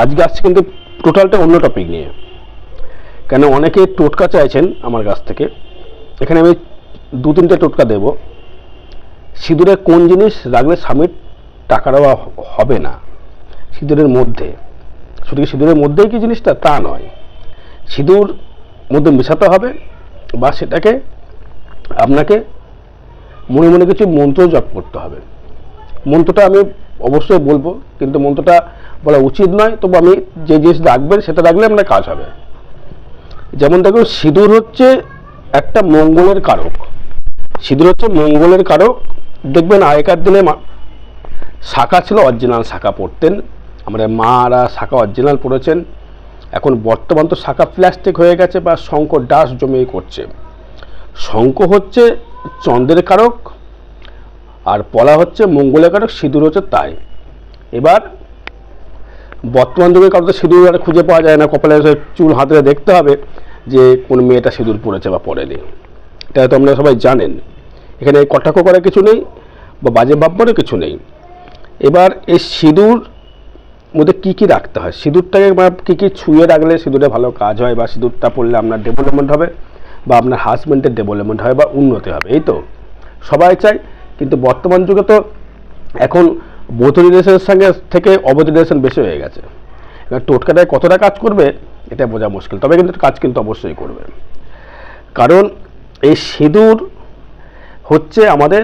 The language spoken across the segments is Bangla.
আজকে আসছে কিন্তু টোটালটা অন্য টপিক নিয়ে। কেন অনেকে টোটকা চাইছেন আমার কাছ থেকে। এখানে আমি দু তিনটে টোটকা দেব। সিঁদুরে কোন জিনিস রাখলে স্বামীর টাকা দেওয়া হবে না? সিঁদুরের মধ্যে। শুধু কি সিঁদুরের মধ্যেই কি জিনিসটা? তা নয়। সিঁদুর মধ্যে মেশাতে হবে বা সেটাকে আপনাকে মনে মনে কিছু মন্ত্র জপ করতে হবে। মন্ত্রটা আমি অবশ্যই বলব, কিন্তু মন্ত্রটা বলা উচিত নয়। তবু আমি যে জিনিস রাখবেন, সেটা রাখলে আপনার কাজ হবে। যেমন দেখুন, সিঁদুর হচ্ছে একটা মঙ্গলের কারক। সিঁদুর হচ্ছে মঙ্গলের কারক। দেখবেন আগেকার দিনে শাখা ছিল, অরিজিনাল শাখা পড়তেন। আমাদের মারা শাখা অরিজিনাল পড়েছেন। এখন বর্তমান তো শাখা প্লাস্টিক হয়ে গেছে বা শঙ্খ ডাস জমিয়ে করছে। শঙ্খ হচ্ছে চন্দ্রের কারক আর পলা হচ্ছে মঙ্গলের কারক সিঁদুর হচ্ছে তাই। এবার বর্তমান যুগে কারও তো সিঁদুর আর খুঁজে পাওয়া যায় না কপালে চুল হাতে দেখতে হবে যে কোন মেয়েটা সিঁদুর পড়েছে বা পড়েনি। এটা তো আপনারা সবাই জানেন। এখানে কটাক্ষ করার কিছু নেই বা বাজে ভাববারও কিছু নেই। এবার এই সিঁদুর মধ্যে কী কী রাখতে হয়? সিঁদুরটাকে বা কী কী ছুঁয়ে রাখলে সিঁদুরে ভালো কাজ হয় বা সিঁদুরটা পড়লে আপনার ডেভেলপমেন্ট হবে বা আপনার হাজব্যান্ডের ডেভেলপমেন্ট হবে বা উন্নতি হবে, এই তো। সবাই চায় কিন্তু বর্তমান যুগে তো এখন বোধ রিলেশনের সঙ্গে থেকে অবধ রিলেশন বেশি হয়ে গেছে। এবার টোটকাটায় কতটা কাজ করবে, এটা বোঝা মুশকিল। তবে কিন্তু কাজ কিন্তু অবশ্যই করবে। কারণ এই সিঁদুর হচ্ছে আমাদের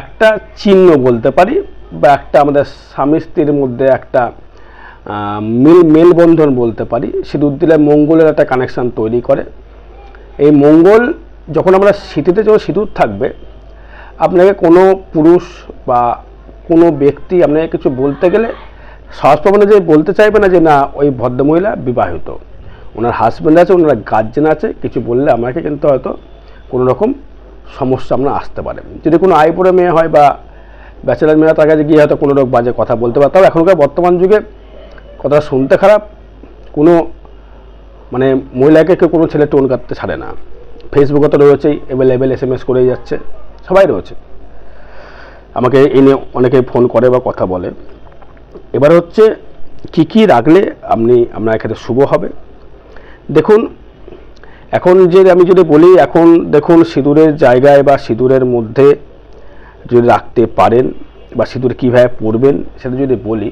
একটা চিহ্ন বলতে পারি বা একটা আমাদের স্বামী স্ত্রীর মধ্যে একটা মিল, মেলবন্ধন বলতে পারি। সিঁদুর দিলে মঙ্গলের একটা কানেকশান তৈরি করে। এই মঙ্গল যখন আমরা সিটিতে যখন সিঁদুর থাকবে আপনাকে কোনো পুরুষ বা কোনো ব্যক্তি আপনাকে কিছু বলতে গেলে সাহস পাবে না যে বলতে চাইবে না যে না ওই ভদ্রমহিলা বিবাহিত। ওনার হাজব্যান্ড আছে ওনার গার্জেন আছে কিছু বললে আমাকে কিন্তু হয়তো কোনো রকম সমস্যা আপনার আসতে পারে। যদি কোনো আয় পড়ে মেয়ে হয় বা ব্যাচেলার মেয়ে হয়, তার কাছে গিয়ে হয়তো কোনো রকম বাজে কথা বলতে পারে। তাও এখনকার বর্তমান যুগে কথা শুনতে খারাপ। কোনো মানে মহিলাকে কেউ কোনো ছেলে টোন কাটতে ছাড়ে না। ফেসবুকে তো রয়েছেই অ্যাভেলেবেল এস এম এস করেই যাচ্ছে। সবাই রয়েছে। আমাকে এই নিয়ে অনেকে ফোন করে বা কথা বলে। এবার হচ্ছে কি কি রাখলে আপনি, আপনার এখানে শুভ হবে? দেখুন, এখন যে আমি যদি বলি, এখন দেখুন সিঁদুরের জায়গায় বা সিঁদুরের মধ্যে যদি রাখতে পারেন বা সিঁদুর কীভাবে পরবেন সেটা যদি বলি,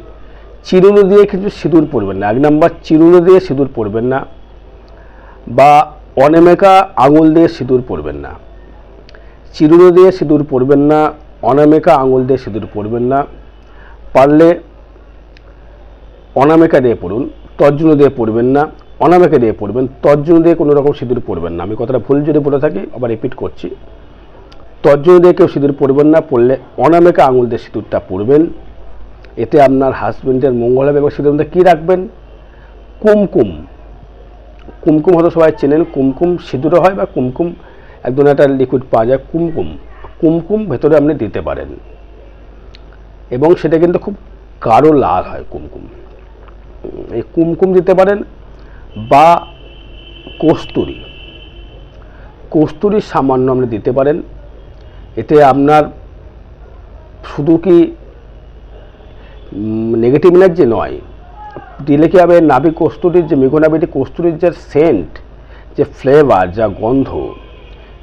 চিরুনি দিয়ে কিন্তু সিঁদুর পরবেন না। এক নম্বর, চিরুনি দিয়ে সিঁদুর পরবেন না বা অনেমেকা আঙুল দিয়ে সিঁদুর পরবেন না। চিরুনি দিয়ে সিঁদুর পরবেন না, অনামিকা আঙুল দিয়ে সিঁদুর পরবেন না। পারলে অনামিকা দিয়ে পড়ুন, তর্জনী দিয়ে পড়বেন না। অনামিকা দিয়ে পড়বেন তর্জনী দিয়ে কোনো রকম সিঁদুর পরবেন না। আমি কথাটা ভুল যদি বলে থাকি, আবার রিপিট করছি। তর্জনী দিয়ে কেউ সিঁদুর পরবেন না, পড়লে অনামিকা আঙুল দিয়ে সিঁদুরটা পরবেন। এতে আপনার হাজবেন্ডের মঙ্গল হবে এবং সিঁদুর মধ্যে কী রাখবেন? কুমকুম। কুমকুম হয়তো সবাই চেনেন, কুমকুম সিঁদুরও হয় বা কুমকুম এক ধরনের একটা লিকুইড পাওয়া যায় কুমকুম। কুমকুম ভেতরে আপনি দিতে পারেন। এবং সেটা কিন্তু খুব গাঢ় লাল হয় কুমকুম। এই কুমকুম দিতে পারেন বা কস্তুরি। কস্তুরি সামান্য আপনি দিতে পারেন। এতে আপনার শুধু কি নেগেটিভ এনার্জি নয়, দিলে কি হবে নাভি কস্তুরির যে মেঘনাভিটি কস্তুরির যে সেন্ট যে ফ্লেভার যা গন্ধ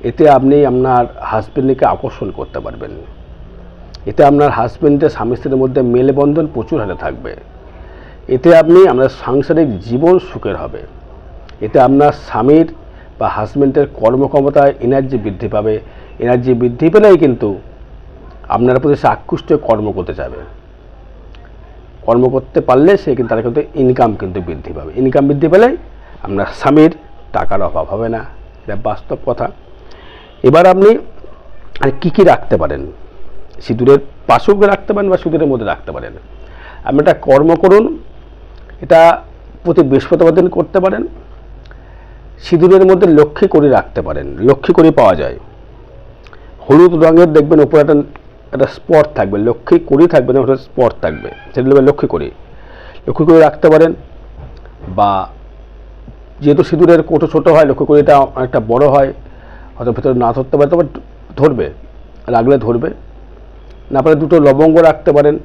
এতে আপনি আপনার হাজবেন্ডকে আকর্ষণ করতে পারবেন। এতে আপনার হাজবেন্ডের স্বামী স্ত্রীর মধ্যে মেলবন্ধন প্রচুর হারে থাকবে। এতে আপনি আপনার সাংসারিক জীবন সুখের হবে। এতে আপনার স্বামীর বা হাজবেন্ডের কর্মক্ষমতায় এনার্জি বৃদ্ধি পাবে। এনার্জি বৃদ্ধি পেলেই কিন্তু আপনার প্রতি সে আকৃষ্ট কর্ম করতে যাবে কর্ম করতে পারলে সে কিন্তু তার কিন্তু ইনকাম কিন্তু বৃদ্ধি পাবে। ইনকাম বৃদ্ধি পেলে আপনার স্বামীর টাকার অভাব হবে না। এটা বাস্তব কথা। এবার আপনি, আর কী কী রাখতে পারেন? সিঁদুরের পাশেও রাখতে পারেন বা সিঁদুরের মধ্যে রাখতে পারেন। আপনি একটা কর্ম করুন, এটা প্রতি বৃহস্পতিবার দিন করতে পারেন। সিঁদুরের মধ্যে লক্ষ্মী করে রাখতে পারেন, লক্ষ্মী করে পাওয়া যায়। হলুদ রঙের দেখবেন উপরে একটা একটা স্পট থাকবে, লক্ষ্মী করি থাকবে না ওটা স্পট থাকবে, সেটা হবে লক্ষ্মী করি লক্ষ্মী করে রাখতে পারেন বা যেহেতু সিঁদুরের কোটো ছোটো হয় লক্ষ্য করে এটা অনেকটা বড় হয় হয়তো ভেতরে না ধরতে পারে, তবে ধরবে রাখলে ধরবে। না পারে দুটো লবঙ্গ রাখতে পারেন।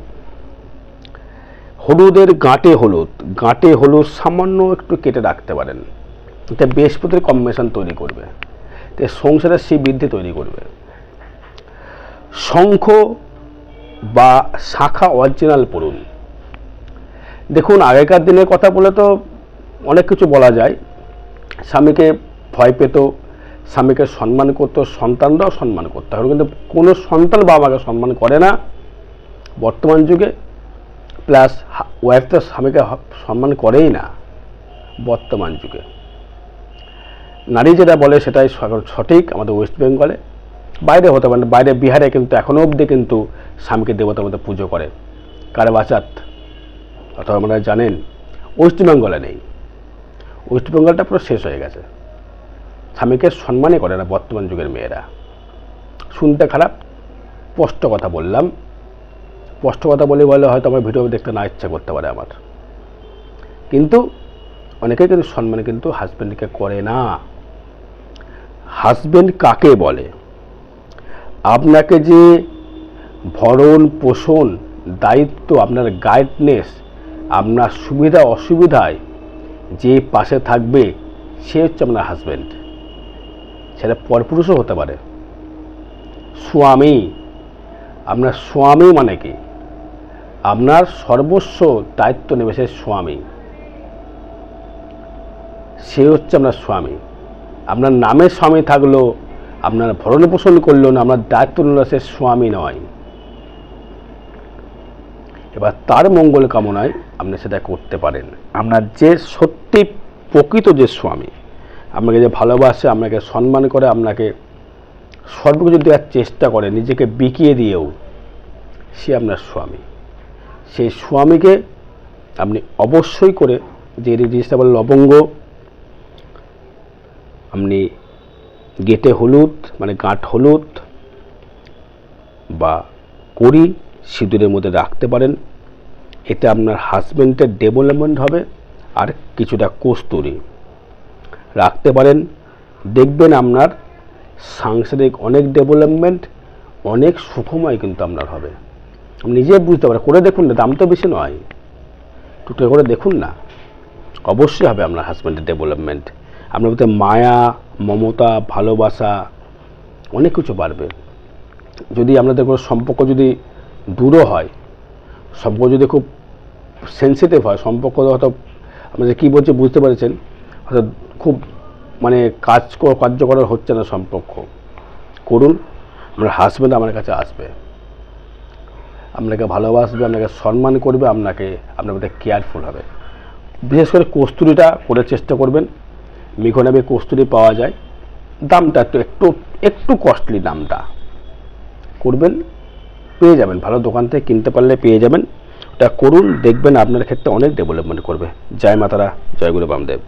হলুদের গাঁটে হলুদ গাঁটে হলুদ সামান্য একটু কেটে রাখতে পারেন। এটা বৃহস্পতির কম্বিনেশন তৈরি করবে। তো সংসারের সেই বৃদ্ধি তৈরি করবে। শঙ্খ বা শাখা অরিজিনাল পড়ুন। দেখুন, আগেকার দিনের কথা বলে তো অনেক কিছু বলা যায়। স্বামীকে ভয় পেত স্বামীকে সম্মান করতো সন্তানরাও সম্মান করতে হবে। কিন্তু কোনো সন্তান বাবাকে সম্মান করে না। বর্তমান যুগে প্লাস ওয়াইফ তো স্বামীকে সম্মান করেই না। বর্তমান যুগে। নারী যেটা বলে সেটাই সঠিক আমাদের ওয়েস্ট বেঙ্গলে বাইরে হতে পারে। বাইরে বিহারে কিন্তু এখনও অবধি কিন্তু স্বামীকে দেবতার মধ্যে পুজো করে। কারে বাঁচাত অথবা আপনারা জানেন ওয়েস্ট বেঙ্গলে নেই। ওয়েস্ট বেঙ্গলটা পুরো শেষ হয়ে গেছে। স্বামীকে সম্মানই করে না বর্তমান যুগের মেয়েরা। শুনতে খারাপ, স্পষ্ট কথা বললাম। স্পষ্ট কথা বলে বলে হয়তো আমার ভিডিও দেখতে না ইচ্ছা করতে পারে আমার। কিন্তু অনেকে কিন্তু সম্মান কিন্তু হাজব্যান্ডকে করে না। হাজব্যান্ড কাকে বলে? আপনাকে যে ভরণ পোষণ, দায়িত্ব, আপনার গাইডনেস আপনার সুবিধা অসুবিধায় যে পাশে থাকবে, সে হচ্ছে আপনার হাজব্যান্ড সেটা পরপুরুষও হতে পারে। স্বামী, আপনার স্বামী মানে কি? আপনার সর্বস্ব দায়িত্ব নেবে সে স্বামী। সে হচ্ছে আপনার স্বামী। আপনার নামে স্বামী থাকল আপনার ভরণ পোষণ করল না, আপনার দায়িত্ব নিল সে স্বামী নয়। এবার তার মঙ্গল কামনায় আপনি সেটা করতে পারেন। আপনার যে সত্যি প্রকৃত যে স্বামী আপনাকে যে ভালোবাসে, আপনাকে সম্মান করে, আপনাকে সর্বকিছু দেওয়ার চেষ্টা করে, নিজেকে বিকিয়ে দিয়েও সে আপনার স্বামী। সেই স্বামীকে আপনি অবশ্যই করে যে জিনিসটা বলে লবঙ্গ, আপনি গেটে হলুদ মানে গাঁট হলুদ বা করি সিঁদুরের মধ্যে রাখতে পারেন। এতে আপনার হাজব্যান্ডের ডেভেলপমেন্ট হবে, আর কিছুটা কস্তুরি। রাখতে পারেন। দেখবেন আপনার সাংসারিক অনেক ডেভেলপমেন্ট অনেক সুখময় কিন্তু আপনার হবে। নিজে বুঝতে পারেন, করে দেখুন না, দাম তো বেশি নয়। টুকটে করে দেখুন না। অবশ্যই হবে আপনার হাজব্যান্ডের ডেভেলপমেন্ট আপনার ভিতরে মায়া, মমতা, ভালোবাসা, অনেক কিছু বাড়বে। যদি আপনাদের কোনো সম্পর্ক যদি দূরও হয়, সম্পর্ক যদি খুব সেন্সিটিভ হয়, সম্পর্ক হয়তো আপনাদের কী বলছে বুঝতে পেরেছেন হয়তো খুব মানে কাজ কার্যকর হচ্ছে না সম্পর্ক। করুন আপনার হাজব্যান্ড আমার কাছে আসবে। আপনাকে ভালোবাসবে, আপনাকে সম্মান করবে, আপনাকে, আপনার মধ্যে কেয়ারফুল হবে। বিশেষ করে কস্তুরিটা করে চেষ্টা করবেন। মিঘনাবে কস্তুরি পাওয়া যায়। দামটা একটু একটু একটু কস্টলি দামটা। করবেন, পেয়ে যাবেন। ভালো দোকান থেকে কিনতে পারলে পেয়ে যাবেন। ওটা করুন, দেখবেন আপনার ক্ষেত্রে অনেক ডেভেলপমেন্ট করবে। জয় মাতারা, জয় গুরু বামদেব।